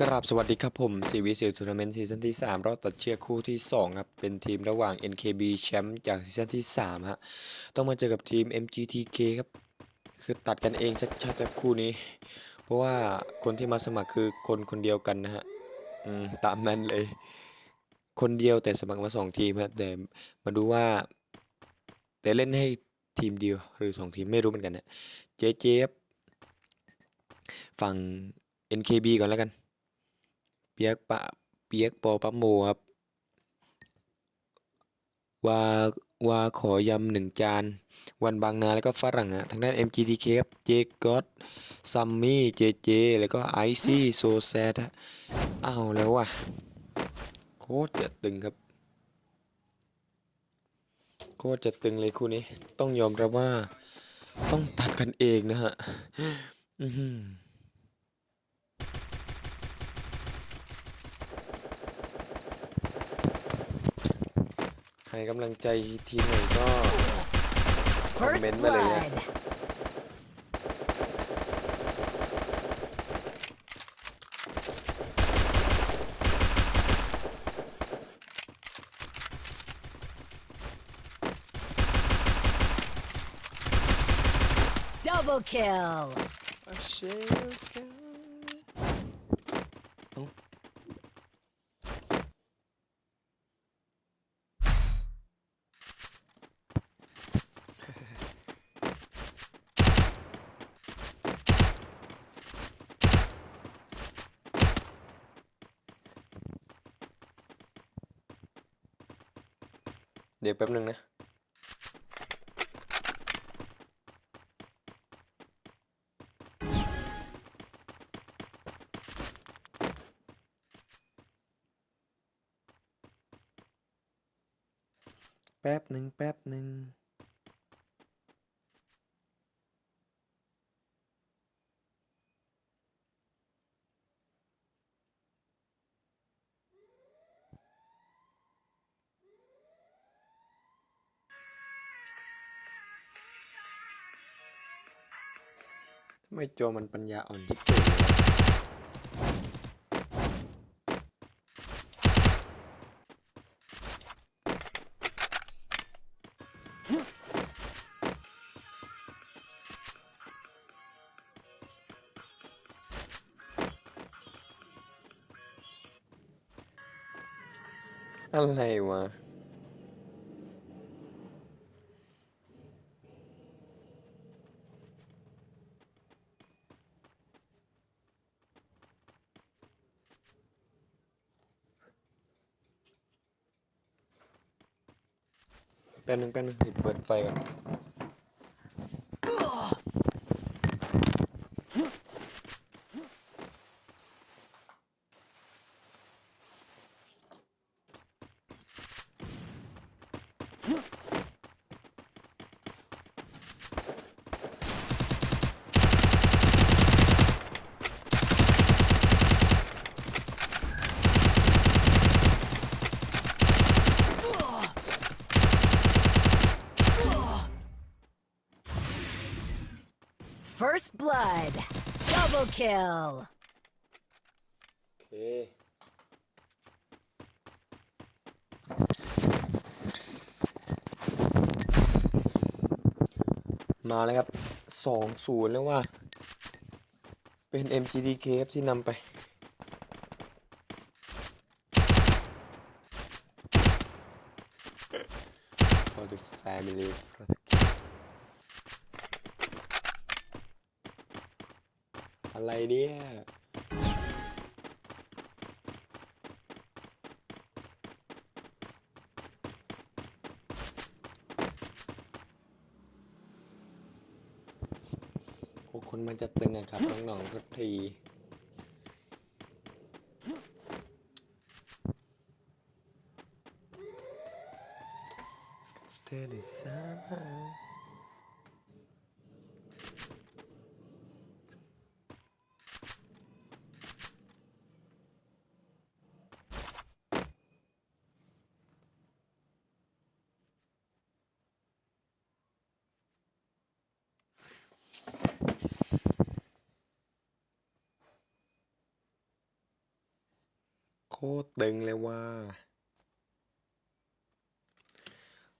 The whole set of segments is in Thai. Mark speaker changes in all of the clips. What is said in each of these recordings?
Speaker 1: กราบสวัสดีครับผมซีวีซีทัวร์นาเมนต์ซีซั่นที่ 3 รอบตัดเชือกคู่ที่ 2 ครับ เป็นทีมระหว่าง NKB แชมป์จากซีซั่นที่ 3 ฮะ ต้องมาเจอกับทีม MGTK ครับ คือตัดกันเองชัดๆครับคู่นี้ เพราะว่าคนที่มาสมัครคือคนคนเดียวกันนะฮะ อืม ตามนั้นเลย คนเดียวแต่สมัครมา 2 ทีมฮะ แต่มาดูว่า แต่เล่นให้ทีมเดียวหรือ 2 ทีมไม่รู้เหมือนกันนะเจเจครับฝั่ง NKB ก่อนแล้วกัน ปียกปะเปียกปอปั๊มโมครับ วาวาขอยำหนึ่งจาน วันบางนาแล้วก็ฝรั่งอะทางด้าน MGTK ครับเจก็อตซัมมี่เจเจแล้วก็ไอซี่โซแซดอ้าวแล้วว่ะ โคตรจะตึงครับ โคตรจะตึงเลยคู่นี้ ต้องยอมรับว่า ต้องตัดกันเองนะฮะ อื หือให้กำลังใจทีมไหนก็คอม
Speaker 2: First
Speaker 1: เมนต์มาเลยนะ
Speaker 2: blood. Double kill.
Speaker 1: เชลกัน เดี๋ยวแป๊บหนึ่งนะ ไม่โจมันปัญญาอ่อนที่เกินเลยวะอะไรวะ แป๊บนึงแป๊บนึงเดี๋ยวเปิดไฟก่อน
Speaker 2: First blood. Double kill.
Speaker 1: โอเค มาแล้วครับสองศูนย์แล้วว่า เป็น MGTK ครับที่นำไป for the family for the kid อะไร เนี่ยโอ้คนมันจะตึงอะครับน้องๆทุกที ตรตึงเลยว่า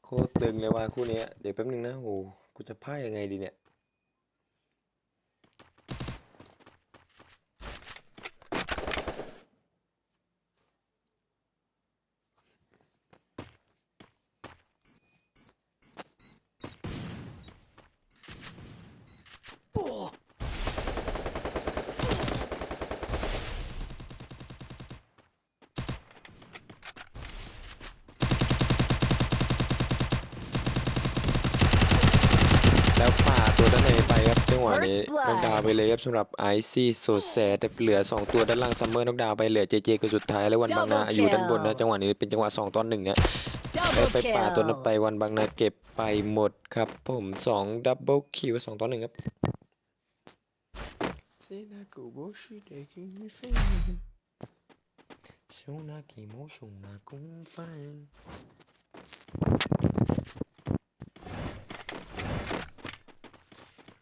Speaker 1: โคตรตึงเลยว่าคู่นี้เดี๋ยวแป๊บนึงนะโหกูจะพ่ายยังไงดีเนี่ย แล้วป่าตัวด้านในไปครับจั งหวะนี้
Speaker 2: First blood
Speaker 1: น็อกดาวน์ไปเลยครับสำหรับไอซี่โซแซแต่เหลือ 2 ตัวด้านล่างซัมเมอร์น็อกดาวน์ไปเหลือเจเจก็สุดท้าย แล้ววันบางนา
Speaker 2: Double
Speaker 1: อยู่ด้านบนนะ
Speaker 2: kill
Speaker 1: จังหวะนี้เป็นจังหวะ2ตอนหนึ่งเนี่ยไป
Speaker 2: Double
Speaker 1: ไปป่าตัวนั้นไป
Speaker 2: kill.
Speaker 1: วันบางนาเก็บไปหมดครับผม2ดับเบิลคิว2ตอนหนึ่งครับเซนากุโบชิเดกิมิเฟนโชนากิโมชงนากุงฟัน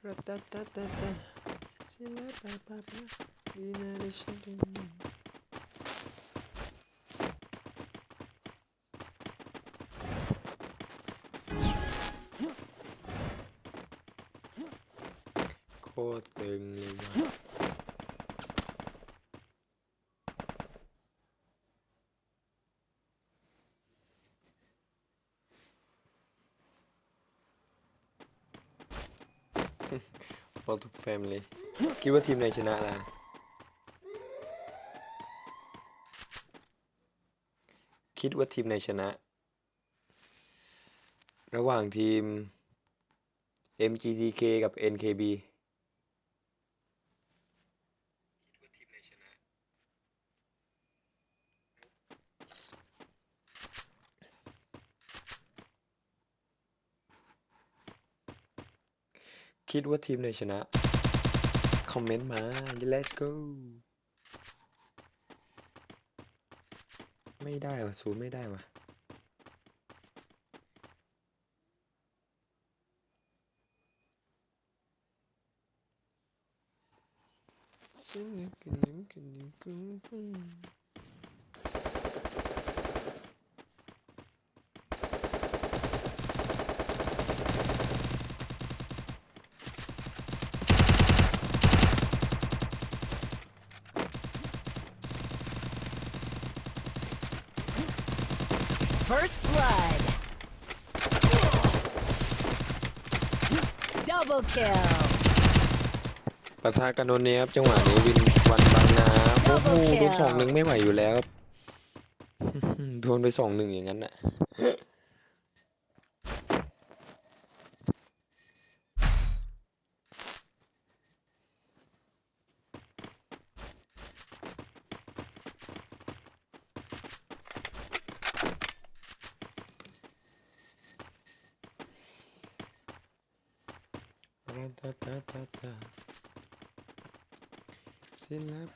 Speaker 1: Ra-ta-ta-ta-ta. Sila-pa-pa-pa. Dinarishadin. โคตรตึงเลยว่ะ For the family คิดว่าทีมไหนชนะล่ะ คิดว่าทีมไหนชนะ ระหว่างทีม MGTK กับ NKB คิดว่าทีมไหนชนะ คิดว่าทีมไหนชนะ คอมเมนต์มา let's go ไม่ได้วะศูนย์ไม่ได้วะๆ
Speaker 2: First blood. Double kill.
Speaker 1: ปะทะกันโดนเนี้ยครับจังหวะนี้วินวันบางนาโอ้โห
Speaker 2: Double
Speaker 1: โดน
Speaker 2: kill
Speaker 1: สองหนึ่งไม่ไหวอยู่แล้วครับ โดนไปสองหนึ่งอย่างนั้นน่ะ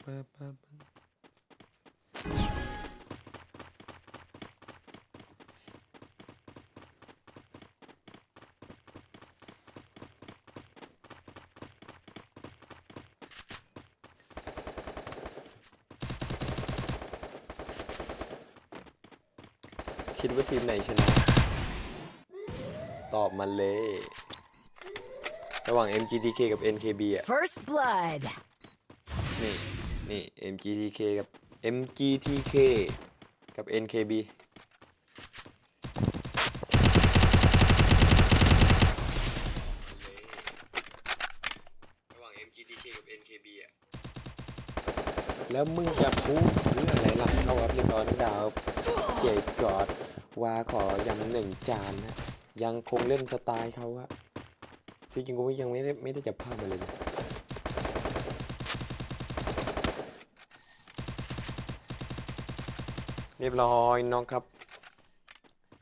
Speaker 1: Sila-pa-pa-pa. คิดว่าทีมไหนชนะ ตอบมาเลย ระหว่าง MGTK กับ NKB อะ
Speaker 2: First blood.
Speaker 1: นี่นี่ MGTK กับ MGTK กับ NKB ระหว่าง MGTK กับ NKB อะ แล้วมึงจะพูดเรื่องอะไรหลังเข้าครับเรียบร้อยน้องดาวเจ็บกอดวาขอยำหนึ่งจานนะยังคงเล่นสไตล์เขาอะที่จริงกูยังไม่ได้ไม่ได้จับภาพมาเลยนะ เรียบร้อยน้องครับ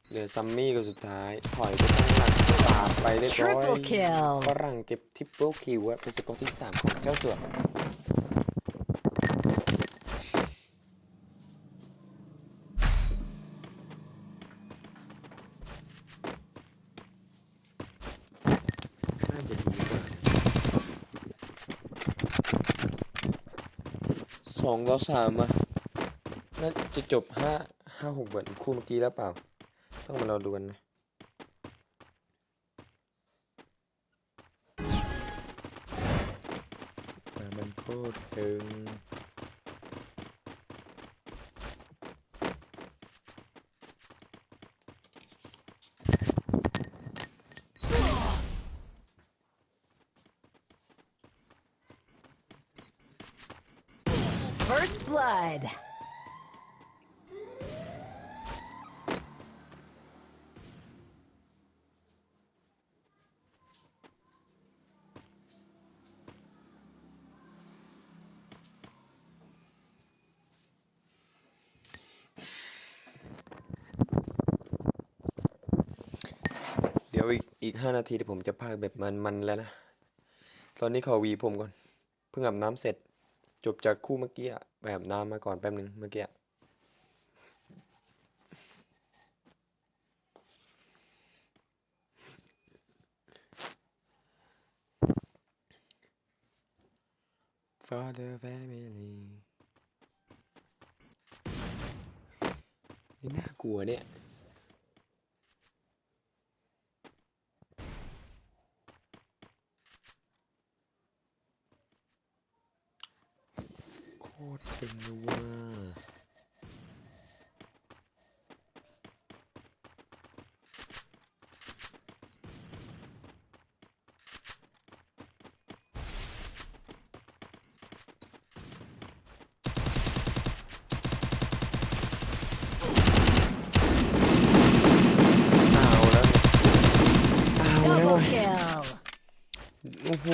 Speaker 1: เหลือซัมมี่ก็สุดท้ายถอยไปข้างหลังปาดไปเรียบร้อย
Speaker 2: Triple kill
Speaker 1: ฝรั่งเก็บทิปเปิลคิวอะเป็นสกอร์ที่ 3 ของเจ้าตัวน่าจะดีกว่าสองต่อสามอะ น่าจะจบห้าห้าหกเหมือนคู่เมื่อกี้แล้วเปล่า ต้องมาเราดูกันนะแต่มันโคตรตึง
Speaker 2: First blood.
Speaker 1: อีกห้านาทีเดี๋ยวผมจะพากแบบมันๆแล้วนะ ตอนนี้ขอวีผมก่อน เพิ่งอาบน้ำเสร็จ จบจากคู่เมื่อกี้อะไปอาบน้ำมาก่อนแป๊บหนึ่งเมื่อกี้อะ For the family นี่น่ากลัวเนี่ย โคตรเป็นเลยว่าเอาแล้วเนี่ยเอาแล้ว
Speaker 2: Double
Speaker 1: เว้ย
Speaker 2: kill.
Speaker 1: โอ้โห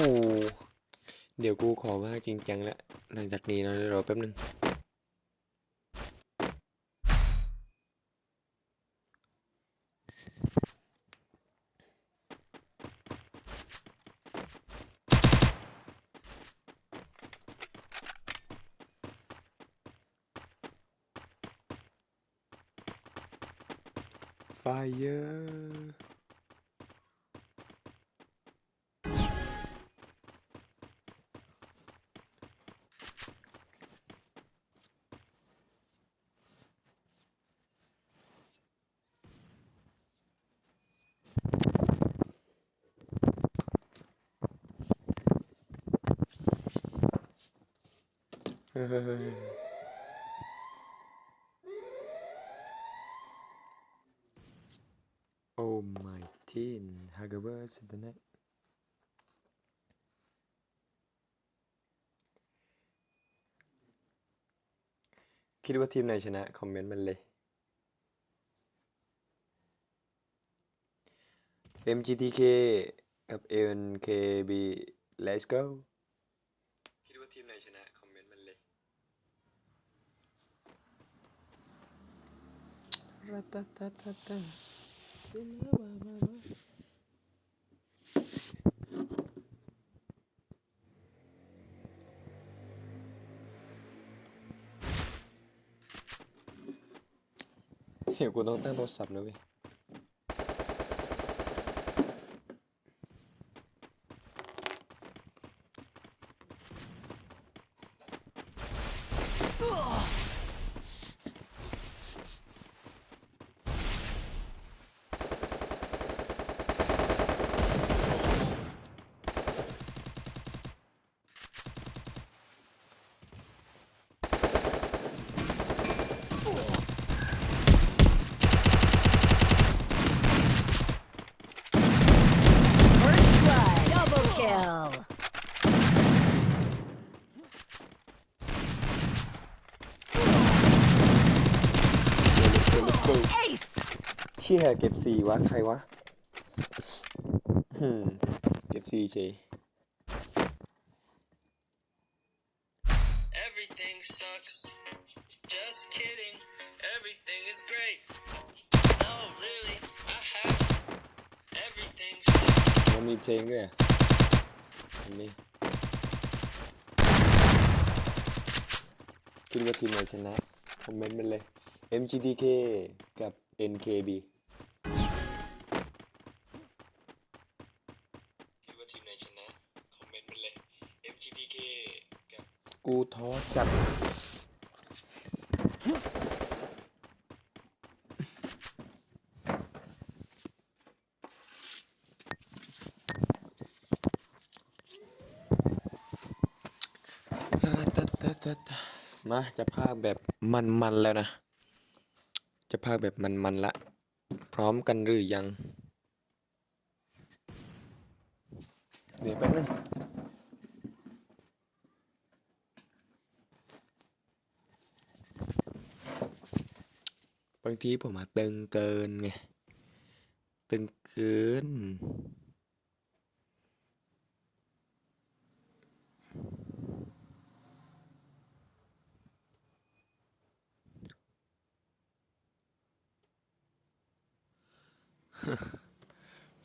Speaker 1: เดี๋ยวกูขอว่าจริงจังแล้วหลังจากนี้นะเดี๋ยวรอแป๊บนึง Fire เฮ้ย Oh my teen Hagabers Internet คิดว่าทีมไหนชนะ คอมเมนต์มันเลย MGTK กับ NKB Let's go คิดว่าทีมไหนชนะ คอมเมนต์มันเลย รัตตตตตเดี๋ยวกูต้องตั้งโทรศัพท์นะเว้ย
Speaker 2: First blood. Double kill.
Speaker 1: Let's go
Speaker 2: Ace.
Speaker 1: เชี่ยเก็บสี่วะ ใครวะหืมเก็บสี่เฉย
Speaker 3: Everything sucks. Just kidding. Everything is great. No, really, I have everything sucks.
Speaker 1: มันมีเพลงด้วยอะอันนี้คิดว่าทีมไหนชนะ คอมเมนต์มันเลย MGTK กับ NKB TPK กับกูท้อจัด มาจะภากแบบมันๆแล้วนะ จะภากแบบมันๆละ พร้อมกันหรือยังางทีผมอาตึงเกินไง ตึงเกิน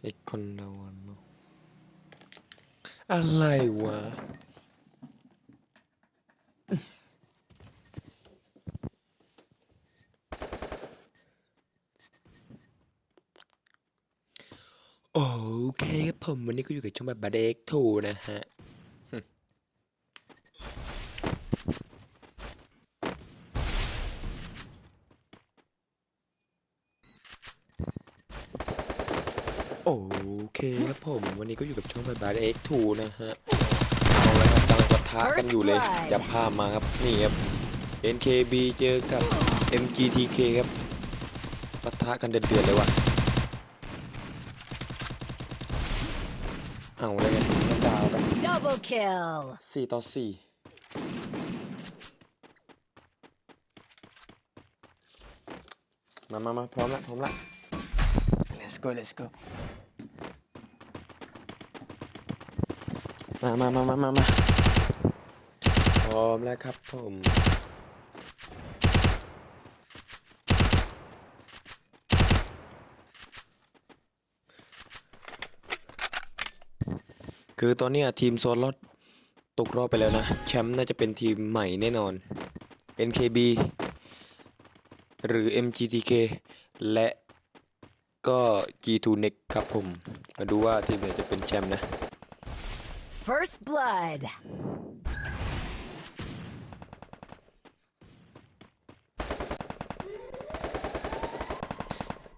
Speaker 1: ไอ้คนเราเนาะอะไรวะ โอ เคครับผมวันนี้ก็อยู่กับช่องแบบบาเด็กทูนะฮะ โอเคครับผมวันนี้ก็อยู่กับช่องแบบบาเด็กทูนะฮะ เอาละครับกำลังปะทะกันอยู่เลยจะพามาครับ นี่ครับ NKB เจอกับ MGTK ครับปะทะกันเดือดๆเลยว่ะ เอาเลยไงดาวไป
Speaker 2: Double kill.
Speaker 1: สี่ต่อสี่มามามาพร้อมละพร้อมละ let's go let's go มามามามามามาพร้อมแล้วครับผม คือตอนเนี้ยทีมโซนลอดตกรอบไปแล้วนะ แชมป์น่าจะเป็นทีมใหม่แน่นอน NKB หรือ MGTK และก็ G2 Next ครับผม มาดูว่าทีมไหนจะเป็นแชมป์นะ
Speaker 2: First blood.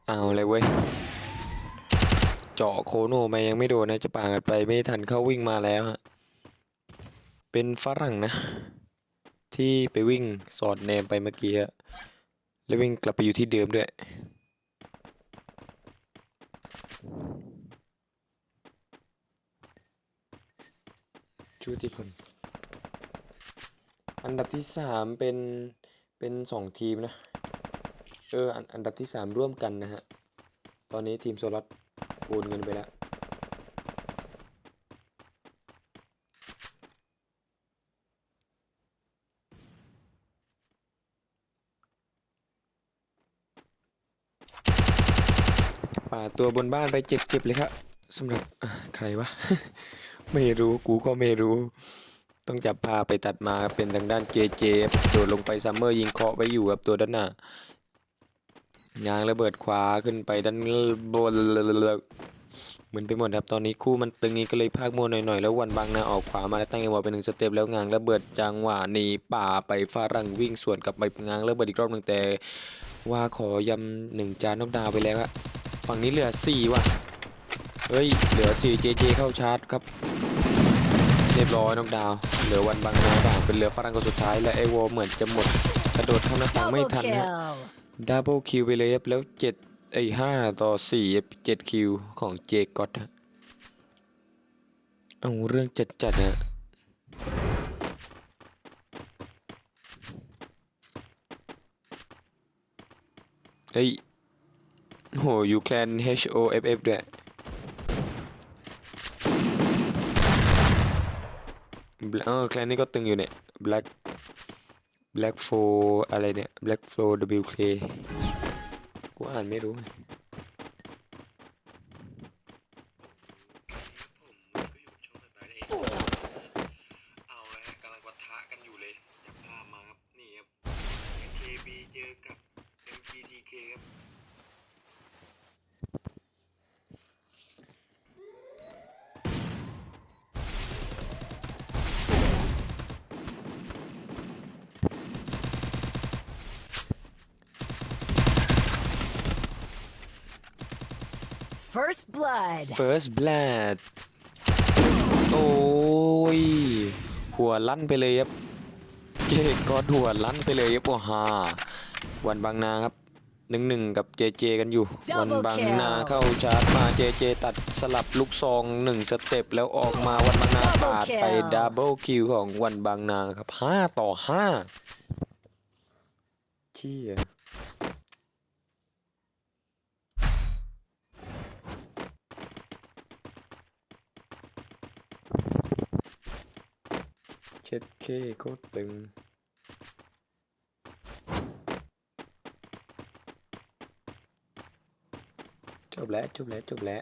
Speaker 1: เอาเลยเว้ย เจาะโคโนมายังไม่โดนนะจะป่ากันไปไม่ทันเขาวิ่งมาแล้วฮะเป็นฝรั่งนะ ที่ไปวิ่งสอดแนมไปเมื่อกี้แล้ววิ่งกลับไปอยู่ที่เดิมด้วยชุติพลอันดับที่สามเป็นเป็นสองทีมนะ เอออันอันดับที่สามร่วมกันนะฮะ ตอนนี้ทีมโซลัส โอนเงินไปแล้วป่าตัวบนบ้านไปเจ็บๆเลยครับสำหรับใครวะ ไม่รู้กูก็ไม่รู้ ต้องจับพาไปตัดมาเป็นทางด้านเจเจโดดลงไปซัมเมอร์ยิงเคาะไว้อยู่กับตัวด้านหน้า ยางระเบิดขวาขึ้นไปด้านบนเหมือนไปหมดครับตอนนี้คู่มันตึงนี้ก็เลยพากมัวหน่อยๆแล้ววันบางน้าออกขวามาแล้วตั้งจังหวเป็นหนึ่งสเต็ปแล้วงางระเบิดจังหวะนีป่าไปฝรั่งวิ่งสวนกลับไปงางระเบิดอีกรอบหนึ่งแต่ ว่าขอยำหนึ่งจานนอกดาวไปแล้วฮะฝั่งนี้เหลือสี่ว่ะเฮ้ยเหลือสี่เจเจเข้าชาร์จครับเรียบร้อยนอกดาวเหลือวันบางนาด่างเป็นเรือฝรั่งคนสุดท้ายและไอโวเหมือนจะหมดกระโดดเข้าหน้าต่างไม่ทันฮะ ดับเบิลคิวไปเลยครับแล้วเจ็ดไอ้ห้าต่อสี่เจ็ดคิวของเจก็อตฮะเอาเรื่องจัดจัดฮะเฮ้ยโหอยู่แคลน H O F F ด้วยเออแคลนนี้ก็ตึงอยู่เนี่ย Black Black f o อะไรเนี่ย Black f o W K กูอ่านไม่รู้ เอาละฮะกำลังปะทะกันอยู่เลย จับภาพมาครับ นี่ครับ MKB เจอกับ MGTK ครับ
Speaker 2: First blood.
Speaker 1: First Blood โอ้ย หัวลั่นไปเลยครับ เจก็ด่วนลั่นไปเลยครับโอ้ฮาวันบางนาครับหนึ่งหนึ่งกับเจเจกันอยู่
Speaker 2: Double
Speaker 1: วันบางนา
Speaker 2: kill
Speaker 1: เข้าชาร์จมาเจเจตัดสลับลูกซองหนึ่งสเต็ปแล้วออกมาวันบางนา
Speaker 2: Double
Speaker 1: ปาดไป
Speaker 2: kill
Speaker 1: ดับเบิลคิวของวันบางนาครับห้าต่อห้าเชี่ย ช็ดเคโคตรตึงจบแล้วจบแล้วจบแล้ว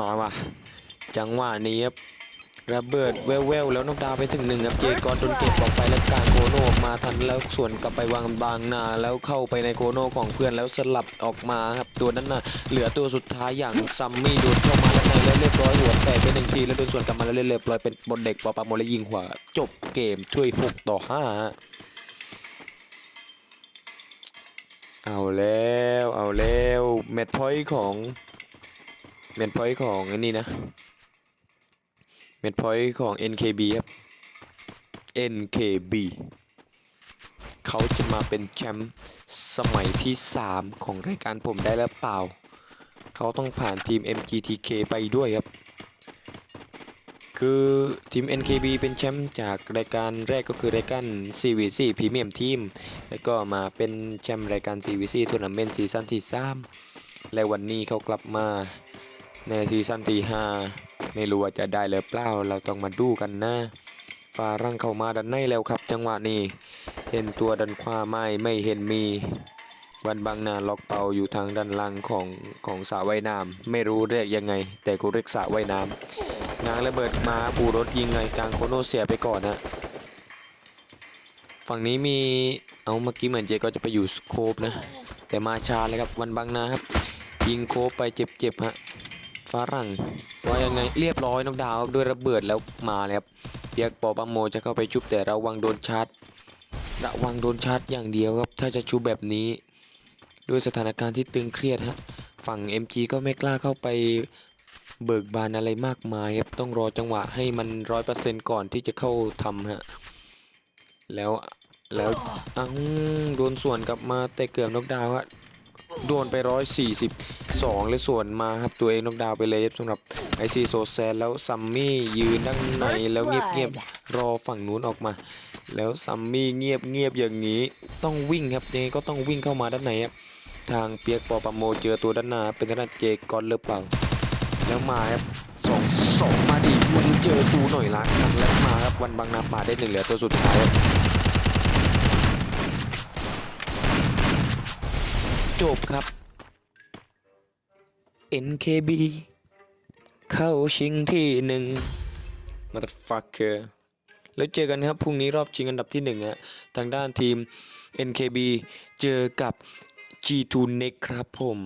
Speaker 4: มาว่ะ จัง
Speaker 1: หวะนี้ครับระเบิดแววๆแล้วนกดาวไปถึงหนึ่งครับเจกอนโดนเก็บออกไปแล้วกลางโคโนออกมาทันแล้วส่วนกลับไปวางบางนาแล้วเข้าไปในโคโนของเพื่อนแล้วสลับออกมาครับตัวนั้นน่ะเหลือตัวสุดท้ายอย่างซัมมี่โดนเข้ามาแล้วในแล้วเรียบร้อยหัวแตกไปหนึ่งทีแล้วโดนส่วนกลับมาแล้วเรียบร้อยเป็นบอลเด็กปอปาโมแล้วยิงหัวจบเกมช่วยหกต่อห้าฮะเอาแล้วเอาแล้วแมตช์พอยต์ของ แมตช์พอยต์ของอันนี้นะเมดพอยต์ของ NKB ครับ NKB เขาจะมาเป็นแชมป์สมัยที่ 3 ของรายการผมได้แล้วเปล่า เขาต้องผ่านทีม MGTK ไปด้วยครับ คือทีม NKB เป็นแชมป์จากรายการแรกก็คือรายการ CVC Premium Team แล้วก็มาเป็นแชมป์รายการ CVC Tournament ซีซั่นที่ 3 และวันนี้เขากลับมา ในซีซั่นที่5ไม่รู้ว่าจะได้หรือเปล่าเราต้องมาดูกันนะฟารั่งเข้ามาดันในแล้วครับ จังหวะนี้ เห็นตัวดันขวาไม่ไม่เห็นมีวันบางนาล็อกเป่าอยู่ทางด้านล่างของของสระว่ายน้ำไม่รู้เรียกยังไง แต่กูเรียกสระว่ายน้ำงางระเบิดมาปูรถยิงไงกลางโคโนเสียไปก่อนนะฝั่งนี้มีเอาเมื่อกี้เหมือนเจก็จะไปอยู่โคบนะ แต่มาชาเลยครับวันบางนาครับ ยิงโคบไปเจ็บๆฮะ ฝรั่งว่ายังไงเรียบร้อยน้องดาวด้วยระเบิดแล้วมาเลยครับเปียกปอปาโมจะเข้าไปชุบแต่ระวังโดนชาร์จระวังโดนชาร์จอย่างเดียวครับถ้าจะชุบแบบนี้ ด้วยสถานการณ์ที่ตึงเครียดฮะฝั่ง MG ก็ไม่กล้าเข้าไปเบิกบานอะไรมากมายครับต้องรอจังหวะให้มันร้อยเปอร์เซ็นต์ก่อนที่จะเข้าทำฮะแล้วแล้วอังโดนส่วนกลับมาแต่เกือบนกดาวฮะ โดนไปร้อยสี่สิบสองเลยส่วนมาครับตัวเองนกดาวไปเลยสำหรับไอซีโซแซนแล้วซัมมี่ยืนด้านในแล้วเงียบๆรอฝั่งนู้นออกมา แล้วซัมมี่เงียบๆอย่างนี้ต้องวิ่งครับยังไงก็ต้องวิ่งเข้ามาด้านในครับทางเปียกปอปโมเจอตัวด้านหน้าเป็นทาด้านเจกอนหรือเปล่า แล้วมาครับสองสองมาดิมึงเจอกูหน่อยละกันแล้วมาครับวันบางนาป่าได้หนึ่งเหลือตัวสุดท้ายครับ จบครับ NKB เข้าชิงที่หนึ่ง motherfucker แล้วเจอกันครับพรุ่งนี้รอบชิงอันดับที่หนึ่งฮะทางด้านทีม NKB เจอกับ G2 Next ครับผม